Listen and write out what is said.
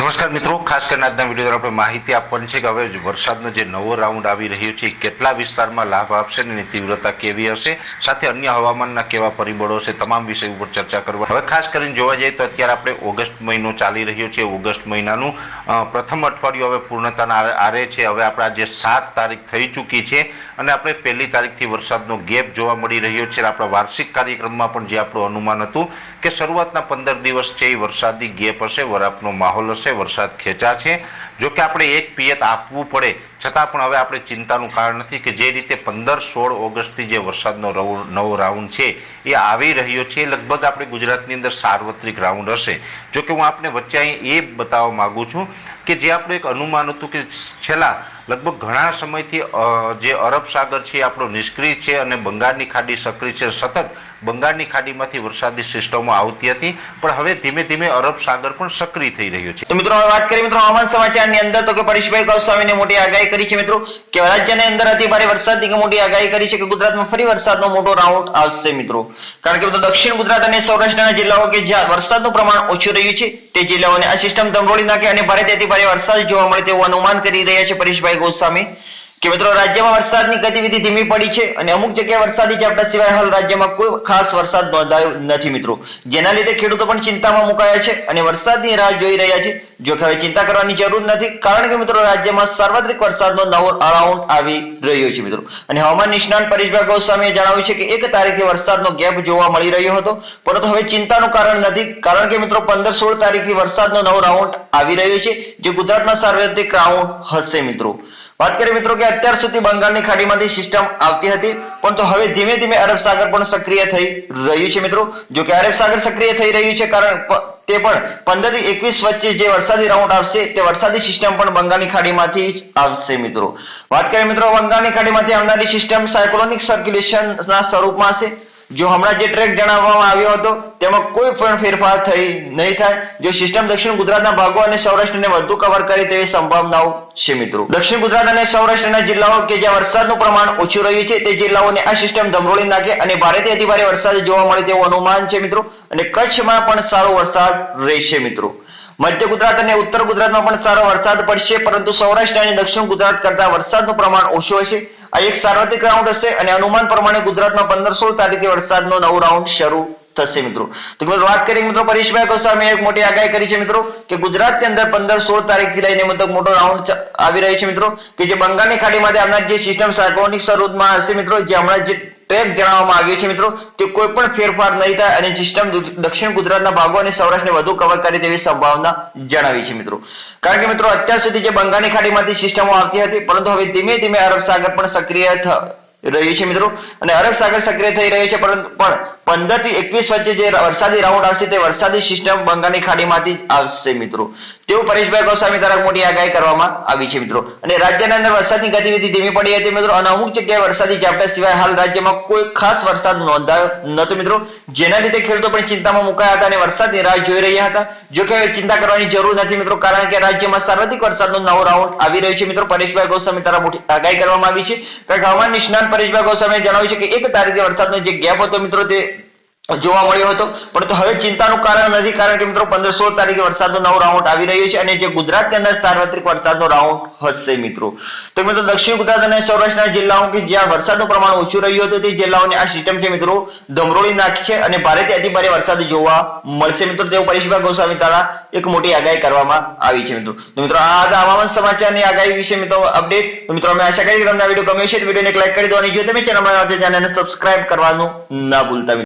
નમસ્કાર મિત્રો, ખાસ કરીને આજના વીડિયો આપણે માહિતી આપવાની છે કે હવે વરસાદનો જે નવો રાઉન્ડ આવી રહ્યો છે કેટલા વિસ્તારમાં લાભ આપશે અને તીવ્રતા કેવી હશે, સાથે અન્ય હવામાનના કેવા પરિબળો હશે, તમામ વિષય ઉપર ચર્ચા કરવા. હવે ખાસ કરીને જોવા જઈએ તો અત્યારે આપણે ઓગસ્ટ મહિનો ચાલી રહ્યો છે, ઓગસ્ટ મહિનાનું પ્રથમ અઠવાડિયું હવે પૂર્ણતાના આરે- છે, હવે આપણા જે સાત તારીખ થઈ ચૂકી છે અને આપણે પહેલી તારીખથી વરસાદનો ગેપ જોવા મળી રહ્યો છે. આપણા વાર્ષિક કાર્યક્રમમાં પણ જે આપણું અનુમાન હતું કે શરૂઆતના પંદર દિવસ છે એ વરસાદી ગેપ હશે વરાપનો માહોલ હશે વરસાદ ખેંચા છે જો કે આપણે એક પિયત આપવું પડે છતાં પણ હવે આપણે ચિંતાનું કારણ નથી કે જે રીતે પંદર સોળ ઓગસ્ટથી જે વરસાદનો નવો રાઉન્ડ છે, એ આવી રહ્યો છે લગભગ આપણે ગુજરાતની અંદર સાર્વત્રિક રાઉન્ડ હશે. જો કે હું આપને વચ્ચે અહીં એ બતાવવા માગું છું કે જે આપણે એક અનુમાન હતું કે છેલ્લા લગભગ ઘણા સમયથી જે અરબ સાગર છે આપણો નિષ્ક્રિય છે અને બંગાળની ખાડી સક્રિય છે, સતત બંગાળની ખાડીમાંથી વરસાદી સિસ્ટમો આવતી હતી, પણ હવે ધીમે ધીમે અરબ સાગર પણ સક્રિય થઈ રહ્યો છે. તો મિત્રો વાત કરીએ મિત્રો હવામાન સમાચારની અંદર, તો કે પરેશભાઈ ગોસ્વામીને મોટી આગાહી કરી છે મિત્રો કે રાજ્યની અંદર અતિ ભારે વરસાદની મોટી આગાહી કરી છે કે ગુજરાતમાં ફરી વરસાદનો મોટો રાઉન્ડ આવશે મિત્રો. કારણ કે મિત્રો દક્ષિણ ગુજરાત અને સૌરાષ્ટ્રના જિલ્લાઓ કે જ્યાં વરસાદનું પ્રમાણ ઓછું રહ્યું છે, તે જિલ્લાઓને આ સિસ્ટમ ધમરોળી નાખે અને ભારે અતિ ભારે વરસાદ જોવા મળે તેવું અનુમાન કરી રહ્યા છે પરેશભાઈ ગોસ્વામી. કે મિત્રો, રાજ્યમાં વરસાદની ગતિવિધિ ધીમી પડી છે અને અમુક જગ્યાએ વરસાદી ઝાપટા સિવાય હાલ રાજ્યમાં કોઈ ખાસ વરસાદ નોંધાયો નથી મિત્રો. જેના લીધે ખેડૂતો પણ ચિંતામાં મુકાયા છે અને વરસાદની રાહ જોઈ રહ્યા છે. જો કે હવે ચિંતા કરવાની જરૂર નથી, કારણ કે મિત્રો, રાજ્યમાં સાર્વત્રિક વરસાદનો નવો રાઉન્ડ આવી રહ્યો છે મિત્રો. અને હવામાન નિષ્ણાંત પરેશભાઈ ગોસ્વામીએ જણાવ્યું છે કે એક તારીખે વરસાદનો ગેપ જોવા મળી રહ્યો હતો. પરંતુ હવે ચિંતાનું કારણ નથી, કારણ કે મિત્રો, પંદર સોળ તારીખથી વરસાદનો નવો રાઉન્ડ આવી રહ્યો છે, જે ગુજરાતમાં સાર્વત્રિક રાઉન્ડ હશે મિત્રો. વાત કરીએ મિત્રો કે અત્યાર સુધી બંગાળની ખાડીમાંથી સિસ્ટમ આવતી હતી પરંતુ હવે ધીમે ધીમે અરબ સાગર પણ સક્રિય થઈ રહ્યું છે મિત્રો. જો કે અરબ સાગર સક્રિય થઈ રહ્યું છે કારણ તે પણ પંદરથી એકવીસ વચ્ચે જે વરસાદી રાઉન્ડ આવશે, તે વરસાદી સિસ્ટમ પણ બંગાળની ખાડીમાંથી આવશે મિત્રો. વાત કરીએ મિત્રો, બંગાળની ખાડીમાંથી આવનારી સિસ્ટમ સાયક્લોનિક સર્ક્યુલેશનના સ્વરૂપમાં હશે. જો હમણાં જે ટ્રેક જણાવવામાં આવ્યો હતો, તેમાં કોઈ પણ ફેરફાર થઈ નહીં થાય. જો સિસ્ટમ દક્ષિણ ગુજરાતના ભાગો અને સૌરાષ્ટ્રને વધુ કવર કરે તેવી સંભાવનાઓ છે મિત્રો. દક્ષિણ ગુજરાત અને સૌરાષ્ટ્રના જિલ્લાઓ કે જ્યાં વરસાદનું પ્રમાણ ઓછું રહ્યું છે, તે જિલ્લાઓને આ સિસ્ટમ ધમરોળી નાખે અને ભારેથી અતિભારે વરસાદ જોવા મળે તેવું અનુમાન છે મિત્રો. અને કચ્છમાં પણ સારો વરસાદ રહેશે મિત્રો. મધ્ય ગુજરાત અને ઉત્તર ગુજરાતમાં પણ સારો વરસાદ પડશે, પરંતુ સૌરાષ્ટ્ર અને દક્ષિણ ગુજરાત કરતા વરસાદનું પ્રમાણ ઓછું હશે. આ એક સાર્વત્રિક રાઉન્ડ હશે અને અનુમાન પ્રમાણે ગુજરાતમાં પંદર સોળ તારીખે વરસાદનો નવો રાઉન્ડ શરૂ થશે મિત્રો. તો મિત્રો વાત કરીએ મિત્રો પરેશભાઈ ગોસ્વામી એક મોટી આગાહી કરી છે મિત્રો કે ગુજરાતની અંદર પંદર સોળ તારીખથી લઈને મતલબ મોટો રાઉન્ડ આવી રહ્યો છે મિત્રો કે જે બંગાળની ખાડીમાંથી આવનાર જે સિસ્ટમ સાયક્લોનિક સ્વરૂપમાં હશે મિત્રો? જે હમણાં જે ટ્રેક જણાવવામાં આવ્યો છે મિત્રો તે કોઈ પણ ફેરફાર નહીં થાય અને સિસ્ટમ દક્ષિણ ગુજરાતના ભાગો અને સૌરાષ્ટ્રને વધુ કવર કરે તેવી સંભાવના જણાવી છે મિત્રો. કારણ કે મિત્રો અત્યાર સુધી જે બંગાળની ખાડીમાંથી સિસ્ટમો આવતી હતી, પરંતુ હવે ધીમે ધીમે અરબ સાગર પણ સક્રિય રહ્યું છે મિત્રો. અને અરબ સાગર સક્રિય થઈ રહ્યો છે, પરંતુ પણ પંદરથી એકવીસ વચ્ચે જે વરસાદી રાઉન્ડ આવશે તે વરસાદી સિસ્ટમ બંગાળની ખાડીમાંથી આવશે મિત્રો. તેવું પરેશભાઈ ગોસ્વામી દ્વારા મોટી આગાહી કરવામાં આવી છે મિત્રો. અને રાજ્યના અંદર વરસાદની ગતિવિધિ ધીમી પડી હતી મિત્રો. અને અમુક જગ્યાએ વરસાદી ઝાપટા સિવાય હાલ રાજ્યમાં કોઈ ખાસ વરસાદ નોંધાયો નતો મિત્રો. જેના લીધે ખેડૂતો પણ ચિંતામાં મુકાયા હતા અને વરસાદની રાહ જોઈ રહ્યા હતા. જો કે હવે ચિંતા કરવાની જરૂર નથી મિત્રો, કારણ કે રાજ્યમાં સર્વાધિક વરસાદનો નવો રાઉન્ડ આવી રહ્યો છે મિત્રો. પરેશભાઈ ગોસ્વામી દ્વારા મોટી આગાહી કરવામાં આવી છે. કારણ કે હવામાન નિષ્ણાંત પરેશભાઈ ગોસ્વામી જણાવ્યું છે કે એક તારીખે વરસાદનો જે ગેપ હતો મિત્રો તે જોવા મળ્યો હતો પરંતુ હવે ચિંતાનું કારણ નથી, કારણ કે મિત્રો પંદર સોળ તારીખે વરસાદનો નવો રાઉન્ડ આવી રહ્યો છે અને જે ગુજરાતની અંદર સાર્વત્રિક વરસાદનો રાઉન્ડ હશે મિત્રો. તો મિત્રો દક્ષિણ ગુજરાત અને સૌરાષ્ટ્રના જિલ્લાઓ કે જ્યાં વરસાદનું પ્રમાણ ઓછું રહ્યું હતું, તે જિલ્લાઓને આ સિસ્ટમ છે મિત્રો ધમરોળી નાખી છે અને ભારેથી અતિ ભારે વરસાદ જોવા મળશે મિત્રો. તેવું પરેશભાઈ ગોસ્વામી દ્વારા એક મોટી આગાહી કરવામાં આવી છે મિત્રો. તો મિત્રો આ હવામાન સમાચારની આગાહી વિશે મિત્રો અપડેટ તો મિત્રો અમે આશા કરીએ કે તમને આ વીડિયો ગમ્યો છે વિડીયોને લાઈક કરી દો અને જો તમે ચેનલમાં ચેનલને સબસ્ક્રાઇબ કરવાનું ના ભૂલતા.